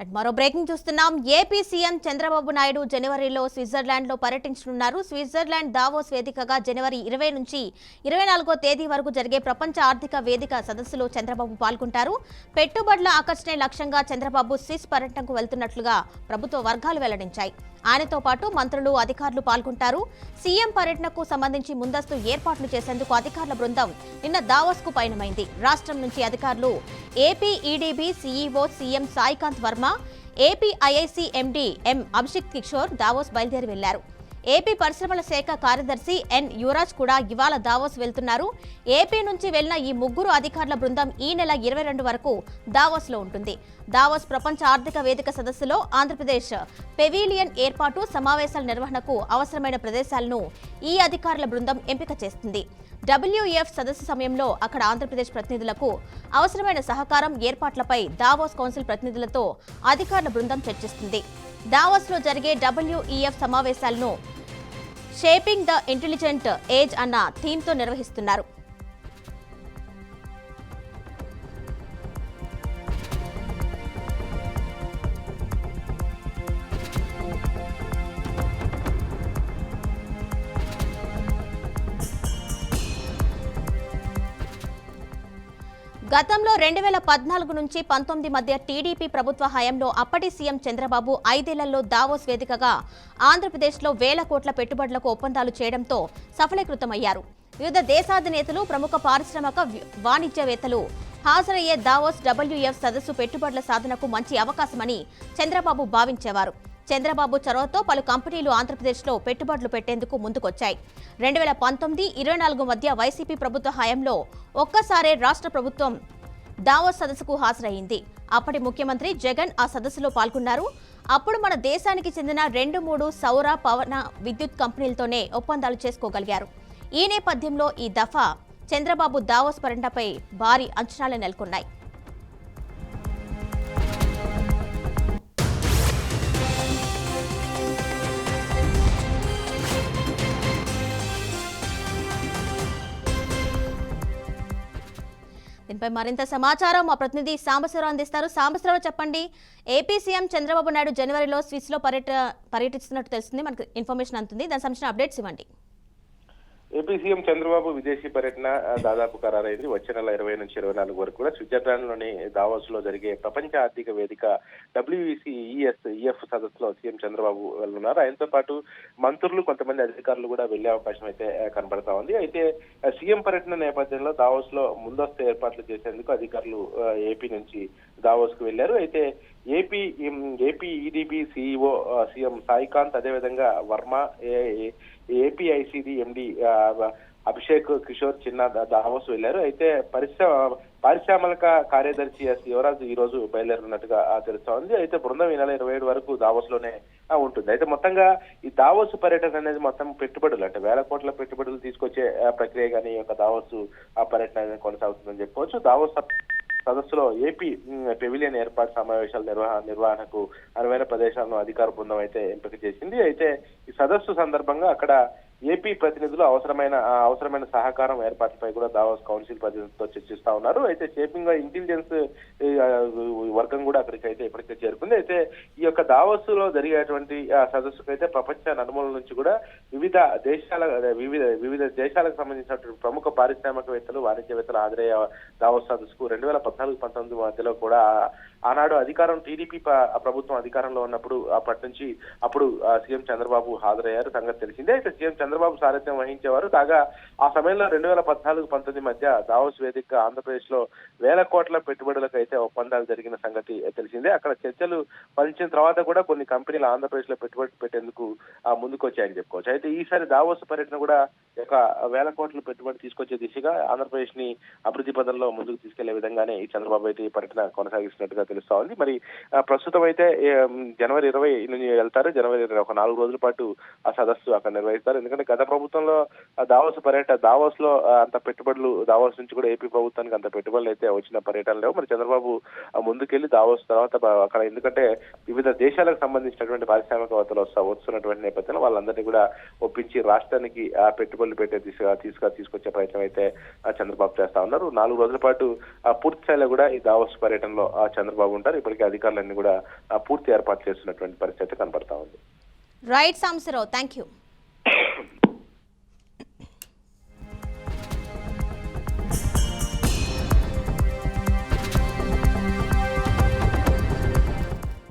And మరో breaking చూస్తున్నాం. AP CM Chandrababu Naidu జనవరిలో స్విట్జర్లాండ్లో పర్యటించనున్నారు. స్విట్జర్లాండ్ దావోస్ వేదికగా జనవరి ఇరవై నుంచి ఇరవై నాలుగో తేదీ వరకు జరిగే ప్రపంచ ఆర్థిక వేదిక సదస్సులో చంద్రబాబు పాల్గొంటారు. పెట్టుబడుల ఆకర్షణే లక్ష్యంగా చంద్రబాబు స్విస్ పర్యటనకు వెళ్తున్నట్లుగా ప్రభుత్వ వర్గాలు వెల్లడించాయి. ఆయనతో పాటు మంత్రులు అధికారులు పాల్గొంటారు. సీఎం పర్యటనకు సంబంధించి ముందస్తు ఏర్పాట్లు చేసేందుకు అధికారుల బృందం నిన్న దావోస్కు పయనమైంది. రాష్ట్రం నుంచి అధికారులు AP EDB CEO CM Saikanth Varma APIIC MD M Abhishek Kishore Davos బయలుదేరి వెళ్ళారు. ఏపీ పరిశ్రమల శాఖ కార్యదర్శి ఎన్ యువరాజ్ కూడా ఇవాళ దావోస్ వెళ్తున్నారు. ఏపీ నుంచి వెళ్ళిన ఈ ముగ్గురు అధికారుల బృందం ఈ నెల ఇరవై రెండు వరకు దావోస్లో ఉంటుంది. దావోస్ ప్రపంచ ఆర్థిక వేదిక సదస్సులో ఆంధ్రప్రదేశ్ పెవీలియన్ ఏర్పాటు సమావేశాల నిర్వహణకు అవసరమైన ప్రదేశాలను ఈ అధికారుల బృందం ఎంపిక చేస్తుంది. డబ్ల్యూఎఫ్ సదస్సు సమయంలో అక్కడ ఆంధ్రప్రదేశ్ ప్రతినిధులకు అవసరమైన సహకారం ఏర్పాట్లపై దావోస్ కౌన్సిల్ ప్రతినిధులతో అధికారుల బృందం చర్చిస్తుంది. దావోస్లో జరిగే డబ్ల్యూఈఎఫ్ సమావేశాలను షేపింగ్ ద ఇంటెలిజెంట్ ఏజ్ అన్న థీమ్తో నిర్వహిస్తున్నారు. గతంలో రెండు వేల పద్నాలుగు నుంచి పంతొమ్మిది మధ్య టీడీపీ ప్రభుత్వ హయాంలో అప్పటి సీఎం చంద్రబాబు ఐదేళ్ళలో దావోస్ వేదికగా ఆంధ్రప్రదేశ్లో వేల కోట్ల పెట్టుబడులకు ఒప్పందాలు చేయడంతో సఫలీకృతమయ్యారు. వివిధ దేశాధినేతలు ప్రముఖ పారిశ్రామిక వాణిజ్యవేత్తలు హాజరయ్యే దావోస్ డబ్ల్యూఎఫ్ సదస్సు పెట్టుబడుల సాధనకు మంచి అవకాశమని చంద్రబాబు భావించేవారు. చంద్రబాబు చొరవతో పలు కంపెనీలు ఆంధ్రప్రదేశ్లో పెట్టుబడులు పెట్టేందుకు ముందుకొచ్చాయి. రెండు వేల పంతొమ్మిది ఇరవై నాలుగు మధ్య వైసీపీ ప్రభుత్వ హయాంలో ఒక్కసారే రాష్ట్ర ప్రభుత్వం దావోస్ సదస్సుకు హాజరయ్యింది. అప్పటి ముఖ్యమంత్రి జగన్ ఆ సదస్సులో పాల్గొన్నారు. అప్పుడు మన దేశానికి చెందిన రెండు మూడు సౌర పవన విద్యుత్ కంపెనీలతోనే ఒప్పందాలు చేసుకోగలిగారు. ఈ నేపథ్యంలో ఈ దఫా చంద్రబాబు దావోస్ పర్యటనపై భారీ అంచనాలు నెలకొన్నాయి. దీనిపై మరింత సమాచారం మా ప్రతినిధి సాంబశ్వరరావు అందిస్తారు. సాంబశ్వరరావు చెప్పండి ఏపీ సీఎం చంద్రబాబు నాయుడు జనవరిలో స్విస్లో పర్యట పర్యటిస్తున్నట్టు తెలుస్తుంది. మనకు ఇన్ఫర్మేషన్ అందుతుంది. దానికి సంబంధించిన అప్డేట్స్ ఇవ్వండి. ఏపీ సీఎం చంద్రబాబు విదేశీ పర్యటన దాదాపు ఖరారైంది. వచ్చే నెల ఇరవై నుంచి ఇరవై నాలుగు వరకు కూడా స్విట్జర్లాండ్లోని దావోస్లో జరిగే ప్రపంచ ఆర్థిక వేదిక డబ్ల్యూఈసీ ఈఎస్ ఈఎఫ్ సదస్సులో సీఎం చంద్రబాబు వెళ్తున్నారు ఆయనతో పాటు మంత్రులు కొంతమంది అధికారులు కూడా వెళ్ళే అవకాశం అయితే కనబడతా ఉంది. అయితే సీఎం పర్యటన నేపథ్యంలో దావోస్లో ముందస్తు ఏర్పాట్లు చేసేందుకు అధికారులు ఏపీ నుంచి దావోస్కు వెళ్ళారు అయితే AP AP EDB CEO CM Saikanth అదేవిధంగా వర్మ ఏ- ఏపీఐసిడి ఎండి అభిషేక్ కిషోర్ చిన్న దావోస్ వెళ్ళారు అయితే పరిశ్రమ పారిశ్రామిక కార్యదర్శి ఎస్ యువరాజ్ ఈ రోజు బయలుదేరినట్టుగా తెలుస్తోంది. తెలుస్తా ఉంది అయితే బృందం ఈ నెల ఇరవై ఏడు వరకు దావోస్లోనే ఉంటుంది. అయితే మొత్తంగా ఈ దావోస్ పర్యటన అనేది మొత్తం పెట్టుబడులు అంటే వేల కోట్ల పెట్టుబడులు తీసుకొచ్చే ప్రక్రియ కానీ ఈ యొక్క దావోస్ ఆ పర్యటన అనేది కొనసాగుతుందని చెప్పుకోవచ్చు. దావోస్ సదస్సులో ఏపీ పెవిలియన్ ఏర్పాటు సమావేశాల నిర్వహణ నిర్వహణకు అనువైన ప్రదేశాలను అధికార బృందం అయితే ఎంపిక చేసింది. అయితే ఈ సదస్సు సందర్భంగా అక్కడ ఏపీ ప్రతినిధులు అవసరమైన అవసరమైన సహకారం ఏర్పాట్లపై కూడా దావోస్ కౌన్సిల్ ప్రతినిధులతో చర్చిస్తా ఉన్నారు. అయితే షేపింగ్ ఇంటెలిజెన్స్ వర్గం కూడా అక్కడికి అయితే ఇప్పటికే చేరుకుంది. అయితే ఈ యొక్క దావోస్లో జరిగేటువంటి సదస్సుకు అయితే ప్రపంచ నలుమూల నుంచి కూడా వివిధ దేశాల వివిధ వివిధ దేశాలకు సంబంధించినటువంటి ప్రముఖ పారిశ్రామికవేత్తలు వాణిజ్యవేత్తలు హాజరయ్యే దావోస్ సదస్సుకు రెండు వేల పద్నాలుగు పంతొమ్మిది మధ్యలో కూడా ఆనాడు అధికారం టీడీపీ ప్రభుత్వం అధికారంలో ఉన్నప్పుడు అప్పటి నుంచి అప్పుడు సీఎం చంద్రబాబు హాజరయ్యారు. సంగతి తెలిసిందే. అయితే సీఎం చంద్రబాబు సారథ్యం వహించేవారు. కాగా ఆ సమయంలో రెండు వేల పద్నాలుగు పంతొమ్మిది మధ్య దావోస్ వేదిక ఆంధ్రప్రదేశ్లో వేల కోట్ల పెట్టుబడులకు అయితే ఒప్పందాలు జరిగిన సంగతి తెలిసిందే. అక్కడ చర్చలు ఫలించిన తర్వాత కూడా కొన్ని కంపెనీలు ఆంధ్రప్రదేశ్లో పెట్టుబడి పెట్టేందుకు ఆ, ముందుకు వచ్చాయని చెప్పుకోవచ్చు. అయితే ఈసారి దావోస్ పర్యటన కూడా ఒక వేల కోట్ల పెట్టుబడి తీసుకొచ్చే దిశగా ఆంధ్రప్రదేశ్ని అభివృద్ధి పదంలో ముందుకు తీసుకెళ్ళే విధంగానే ఈ చంద్రబాబు అయితే ఈ పర్యటన కొనసాగిస్తున్నట్టుగా తెలుస్తా ఉంది మరి ప్రస్తుతం అయితే జనవరి ఇరవై నుంచి వెళ్తారు. జనవరి ఇరవై ఒక నాలుగు రోజుల పాటు ఆ సదస్సు అక్కడ నిర్వహిస్తారు. ఎందుకంటే ఎందుకంటే గత ప్రభుత్వంలో ఆ దావోస్ పర్యటన దావోస్లో అంత పెట్టుబడులు దావోస్ నుంచి కూడా ఏపీ ప్రభుత్వానికి అంత పెట్టుబడులు అయితే వచ్చిన పర్యటన లేవు. మరి చంద్రబాబు ముందుకెళ్ళి దావోస్ తర్వాత అక్కడ ఎందుకంటే వివిధ దేశాలకు సంబంధించినటువంటి పారిశ్రామికవేత్తలు వస్తా వస్తున్నటువంటి నేపథ్యంలో వాళ్ళందరినీ కూడా ఒప్పించి రాష్ట్రానికి ఆ పెట్టుబడులు పెట్టే దిశగా తీసుకు తీసుకొచ్చే ప్రయత్నం అయితే ఆ, చంద్రబాబు చేస్తా ఉన్నారు. నాలుగు రోజుల పాటు ఆ, పూర్తి స్థాయిలో కూడా ఈ దావోస్ పర్యటనలో ఆ, చంద్రబాబు ఉంటారు. ఇప్పటికే అధికారులన్నీ కూడా పూర్తి ఏర్పాటు చేస్తున్నటువంటి పరిస్థితి కనబడతా ఉంది. Right Sambasivarao thank you